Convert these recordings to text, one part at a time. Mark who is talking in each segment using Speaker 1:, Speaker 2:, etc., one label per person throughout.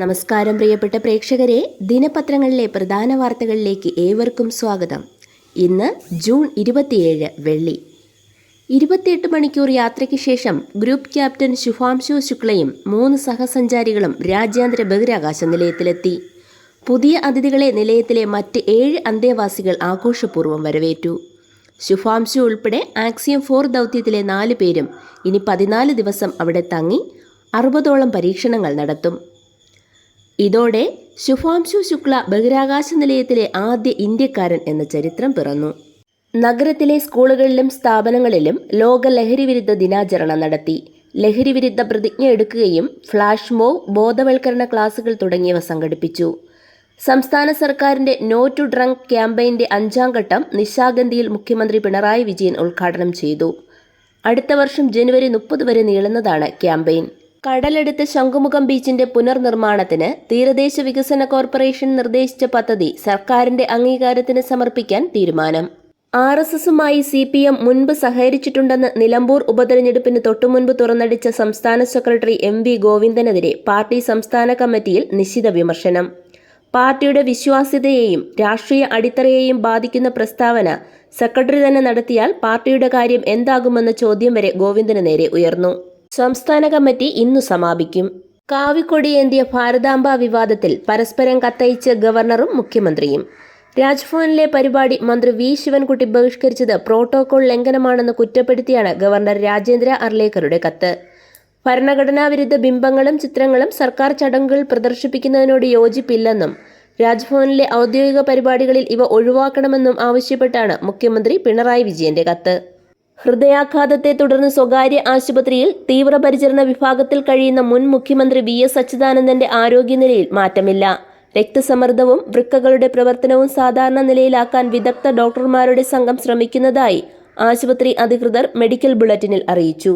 Speaker 1: നമസ്കാരം പ്രിയപ്പെട്ട പ്രേക്ഷകരെ. ദിനപത്രങ്ങളിലെ പ്രധാന വാർത്തകളിലേക്ക് ഏവർക്കും സ്വാഗതം. ഇന്ന് ജൂൺ ഇരുപത്തിയേഴ് വെള്ളി. ഇരുപത്തിയെട്ട് മണിക്കൂർ യാത്രയ്ക്ക് ശേഷം ഗ്രൂപ്പ് ക്യാപ്റ്റൻ ശുഭാംശു ശുക്ലയും മൂന്ന് സഹസഞ്ചാരികളും രാജ്യാന്തര ബഹിരാകാശ നിലയത്തിലെത്തി. പുതിയ അതിഥികളെ നിലയത്തിലെ മറ്റ് ഏഴ് അന്തേവാസികൾ ആഘോഷപൂർവം വരവേറ്റു. ശുഭാംശു ഉൾപ്പെടെ ആക്സിയം ഫോർ ദൗത്യത്തിലെ നാല് പേരും ഇനി പതിനാല് ദിവസം അവിടെ തങ്ങി അറുപതോളം പരീക്ഷണങ്ങൾ നടത്തും. ഇതോടെ ശുഭാംശു ശുക്ല ബഹിരാകാശ നിലയത്തിലെ ആദ്യ ഇന്ത്യക്കാരൻ എന്ന ചരിത്രം പിറന്നു. നഗരത്തിലെ സ്കൂളുകളിലും സ്ഥാപനങ്ങളിലും ലോക ലഹരിവിരുദ്ധ ദിനാചരണം നടത്തി. ലഹരിവിരുദ്ധ പ്രതിജ്ഞ എടുക്കുകയും ഫ്ലാഷ് മോവ് ബോധവൽക്കരണ ക്ലാസുകൾ തുടങ്ങിയവ സംഘടിപ്പിച്ചു. സംസ്ഥാന സർക്കാരിന്റെ നോ ടു ഡ്രങ്ക് ക്യാമ്പയിന്റെ അഞ്ചാം ഘട്ടം നിശാഗന്ധിയിൽ മുഖ്യമന്ത്രി പിണറായി വിജയൻ ഉദ്ഘാടനം ചെയ്തു. അടുത്ത വർഷം ജനുവരി മുപ്പത് വരെ നീളുന്നതാണ് ക്യാമ്പയിൻ. കടലെടുത്ത് ശംഖുമുഖം ബീച്ചിന്റെ പുനർനിർമ്മാണത്തിന് തീരദേശ വികസന കോർപ്പറേഷൻ നിർദ്ദേശിച്ച പദ്ധതി സർക്കാരിന്റെ അംഗീകാരത്തിന് സമർപ്പിക്കാൻ തീരുമാനം. ആർ എസ് എസുമായി സി പി എം മുൻപ് സഹകരിച്ചിട്ടുണ്ടെന്ന് നിലമ്പൂർ ഉപതെരഞ്ഞെടുപ്പിന് തൊട്ടുമുൻപ് തുറന്നടിച്ച സംസ്ഥാന സെക്രട്ടറി എം വി ഗോവിന്ദനെതിരെ പാർട്ടി സംസ്ഥാന കമ്മിറ്റിയിൽ നിശ്ചിത വിമർശനം. പാർട്ടിയുടെ വിശ്വാസ്യതയെയും രാഷ്ട്രീയ അടിത്തറയെയും ബാധിക്കുന്ന പ്രസ്താവന സെക്രട്ടറി തന്നെ നടത്തിയാൽ പാർട്ടിയുടെ കാര്യം എന്താകുമെന്ന ചോദ്യം വരെ ഗോവിന്ദന് നേരെ ഉയർന്നു. സംസ്ഥാന കമ്മിറ്റി ഇന്നു സമാപിക്കും. കാവിക്കൊടിയേന്തിയ ഭാരതാംബ വിവാദത്തിൽ പരസ്പരം കത്തയച്ച് ഗവർണറും മുഖ്യമന്ത്രിയും. രാജ്ഭവനിലെ പരിപാടി മന്ത്രി വി ശിവൻകുട്ടി ബഹിഷ്കരിച്ചത് പ്രോട്ടോകോൾ ലംഘനമാണെന്ന് കുറ്റപ്പെടുത്തിയാണ് ഗവർണർ രാജേന്ദ്ര അർലേക്കറുടെ കത്ത്. ഭരണഘടനാ വിരുദ്ധ ബിംബങ്ങളും ചിത്രങ്ങളും സർക്കാർ ചടങ്ങുകൾ പ്രദർശിപ്പിക്കുന്നതിനോട് യോജിപ്പില്ലെന്നും രാജ്ഭവനിലെ ഔദ്യോഗിക പരിപാടികളിൽ ഇവ ഒഴിവാക്കണമെന്നും ആവശ്യപ്പെട്ടാണ് മുഖ്യമന്ത്രി പിണറായി വിജയന്റെ കത്ത്. ഹൃദയാഘാതത്തെ തുടർന്ന് സ്വകാര്യ ആശുപത്രിയിൽ തീവ്രപരിചരണ വിഭാഗത്തിൽ കഴിയുന്ന മുൻ മുഖ്യമന്ത്രി വി എസ് അച്യുതാനന്ദന്റെ ആരോഗ്യനിലയിൽ മാറ്റമില്ല. രക്തസമ്മർദ്ദവും വൃക്കകളുടെ പ്രവർത്തനവും സാധാരണ നിലയിലാക്കാൻ വിദഗ്ധ ഡോക്ടർമാരുടെ സംഘം ശ്രമിക്കുന്നതായി ആശുപത്രി അധികൃതർ മെഡിക്കൽ ബുള്ളറ്റിനിൽ അറിയിച്ചു.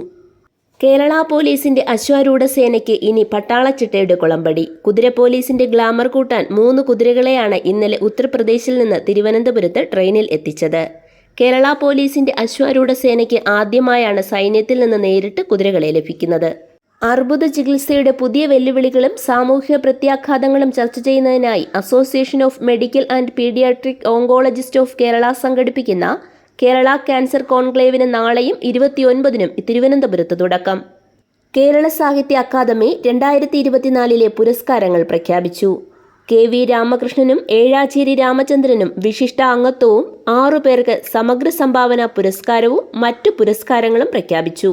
Speaker 1: കേരള പോലീസിന്റെ അശ്വാരൂഢ സേനയ്ക്ക് ഇനി പട്ടാളച്ചിട്ടയുടെ കുളമ്പടി. കുതിര പോലീസിന്റെ ഗ്ലാമർ കൂട്ടാൻ മൂന്ന് കുതിരകളെയാണ് ഇന്നലെ ഉത്തർപ്രദേശിൽ നിന്ന് തിരുവനന്തപുരത്ത് ട്രെയിനിൽ എത്തിച്ചത്. കേരള പോലീസിന്റെ അശ്വാരൂഢ സേനയ്ക്ക് ആദ്യമായാണ് സൈന്യത്തിൽ നിന്ന് നേരിട്ട് കുതിരകളെ ലഭിക്കുന്നത്. അർബുദ ചികിത്സയുടെ പുതിയ വെല്ലുവിളികളും സാമൂഹിക പ്രത്യാഘാതങ്ങളും ചർച്ച ചെയ്യുന്നതിനായി association of medical and paediatric oncologist of Kerala സംഘടിപ്പിക്കുന്ന കേരള ക്യാൻസർ കോൺക്ലേവിന് നാളെയും ഇരുപത്തിയൊൻപതിനും തിരുവനന്തപുരത്ത് തുടക്കം. കേരള സാഹിത്യ അക്കാദമി രണ്ടായിരത്തി ഇരുപത്തിനാലിലെ പുരസ്കാരങ്ങൾ പ്രഖ്യാപിച്ചു. കെ വി രാമകൃഷ്ണനും ഏഴാച്ചേരി രാമചന്ദ്രനും വിശിഷ്ട അംഗത്വവും ആറുപേർക്ക് സമഗ്ര സംഭാവന പുരസ്കാരവും മറ്റു പുരസ്കാരങ്ങളും പ്രഖ്യാപിച്ചു.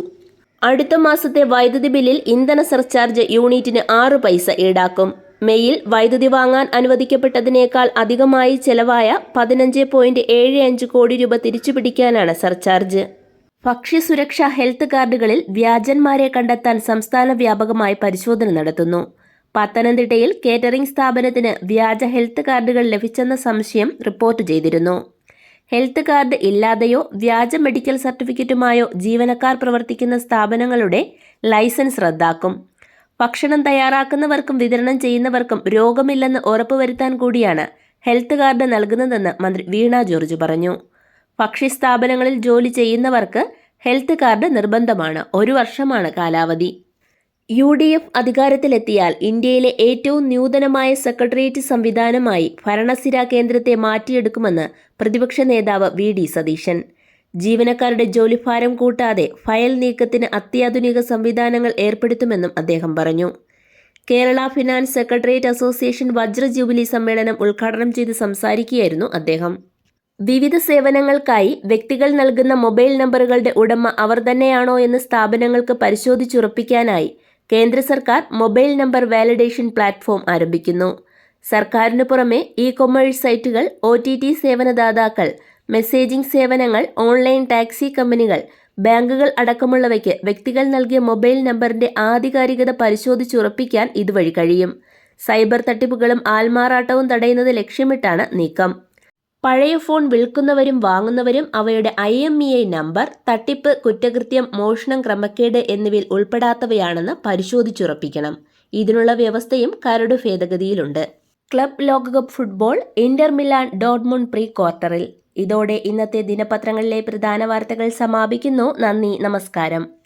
Speaker 1: അടുത്ത മാസത്തെ വൈദ്യുതി ബില്ലിൽ ഇന്ധന സർചാർജ് യൂണിറ്റിന് ആറ് പൈസ ഈടാക്കും. മെയ്യിൽ വൈദ്യുതി വാങ്ങാൻ അനുവദിക്കപ്പെട്ടതിനേക്കാൾ അധികമായി ചെലവായ പതിനഞ്ച് പോയിന്റ് ഏഴ് അഞ്ച് കോടി രൂപ തിരിച്ചുപിടിക്കാനാണ് സർചാർജ്. ഭക്ഷ്യസുരക്ഷാ ഹെൽത്ത് കാർഡുകളിൽ വ്യാജന്മാരെ കണ്ടെത്താൻ സംസ്ഥാന വ്യാപകമായി പരിശോധന നടത്തുന്നു. പത്തനംതിട്ടയിൽ കേറ്ററിംഗ് സ്ഥാപനത്തിന് വ്യാജ ഹെൽത്ത് കാർഡുകൾ ലഭിച്ചെന്ന സംശയം റിപ്പോർട്ട് ചെയ്തിരുന്നു. ഹെൽത്ത് കാർഡ് ഇല്ലാതെയോ വ്യാജ മെഡിക്കൽ സർട്ടിഫിക്കറ്റുമായോ ജീവനക്കാർ പ്രവർത്തിക്കുന്ന സ്ഥാപനങ്ങളുടെ ലൈസൻസ് റദ്ദാക്കും. ഭക്ഷണം തയ്യാറാക്കുന്നവർക്കും വിതരണം ചെയ്യുന്നവർക്കും രോഗമില്ലെന്ന് ഉറപ്പുവരുത്താൻ കൂടിയാണ് ഹെൽത്ത് കാർഡ് നൽകുന്നതെന്ന് മന്ത്രി വീണ ജോർജ് പറഞ്ഞു. ഭക്ഷ്യസ്ഥാപനങ്ങളിൽ ജോലി ചെയ്യുന്നവർക്ക് ഹെൽത്ത് കാർഡ് നിർബന്ധമാണ്. ഒരു വർഷമാണ് കാലാവധി. യു ഡി എഫ് അധികാരത്തിലെത്തിയാൽ ഇന്ത്യയിലെ ഏറ്റവും നൂതനമായ സെക്രട്ടേറിയറ്റ് സംവിധാനമായി ഭരണസിര കേന്ദ്രത്തെ മാറ്റിയെടുക്കുമെന്ന് പ്രതിപക്ഷ നേതാവ് വി ഡി സതീശൻ. ജീവനക്കാരുടെ ജോലിഭാരം കൂട്ടാതെ ഫയൽ നീക്കത്തിന് അത്യാധുനിക സംവിധാനങ്ങൾ ഏർപ്പെടുത്തുമെന്നും അദ്ദേഹം പറഞ്ഞു. കേരള ഫിനാൻസ് സെക്രട്ടേറിയറ്റ് അസോസിയേഷൻ വജ്ര ജൂബിലി സമ്മേളനം ഉദ്ഘാടനം ചെയ്ത് സംസാരിക്കുകയായിരുന്നു അദ്ദേഹം. വിവിധ സേവനങ്ങൾക്കായി വ്യക്തികൾ നൽകുന്ന മൊബൈൽ നമ്പറുകളുടെ ഉടമ അവർ തന്നെയാണോ എന്ന് സ്ഥാപനങ്ങൾക്ക് പരിശോധിച്ചുറപ്പിക്കാനായി കേന്ദ്ര സർക്കാർ മൊബൈൽ നമ്പർ വാലിഡേഷൻ പ്ലാറ്റ്ഫോം ആരംഭിക്കുന്നു. സർക്കാരിനു പുറമെ ഇ കൊമേഴ്സ് സൈറ്റുകൾ ഒ ടി ടി സേവനദാതാക്കൾ മെസ്സേജിംഗ് സേവനങ്ങൾ ഓൺലൈൻ ടാക്സി കമ്പനികൾ ബാങ്കുകൾ അടക്കമുള്ളവയ്ക്ക് വ്യക്തികൾ നൽകിയ മൊബൈൽ നമ്പറിന്റെ ആധികാരികത പരിശോധിച്ചുറപ്പിക്കാൻ ഇതുവഴി കഴിയും. സൈബർ തട്ടിപ്പുകളും ആൾമാറാട്ടവും തടയുന്നത് ലക്ഷ്യമിട്ടാണ് നീക്കം. പഴയ ഫോൺ വിൽക്കുന്നവരും വാങ്ങുന്നവരും അവയുടെ I M E I number തട്ടിപ്പ് കുറ്റകൃത്യം മോഷണം ക്രമക്കേട് എന്നിവയിൽ ഉൾപ്പെടാത്തവയാണെന്ന് പരിശോധിച്ചുറപ്പിക്കണം. ഇതിനുള്ള വ്യവസ്ഥയും കരട് ഭേദഗതിയിലുണ്ട്. ക്ലബ് ലോകകപ്പ് ഫുട്ബോൾ ഇന്റർ മിലാൻ ഡോട്ട്മുൺ പ്രീ ക്വാർട്ടറിൽ. ഇതോടെ ഇന്നത്തെ ദിനപത്രങ്ങളിലെ പ്രധാന വാർത്തകൾ സമാപിക്കുന്നു. നന്ദി നമസ്കാരം.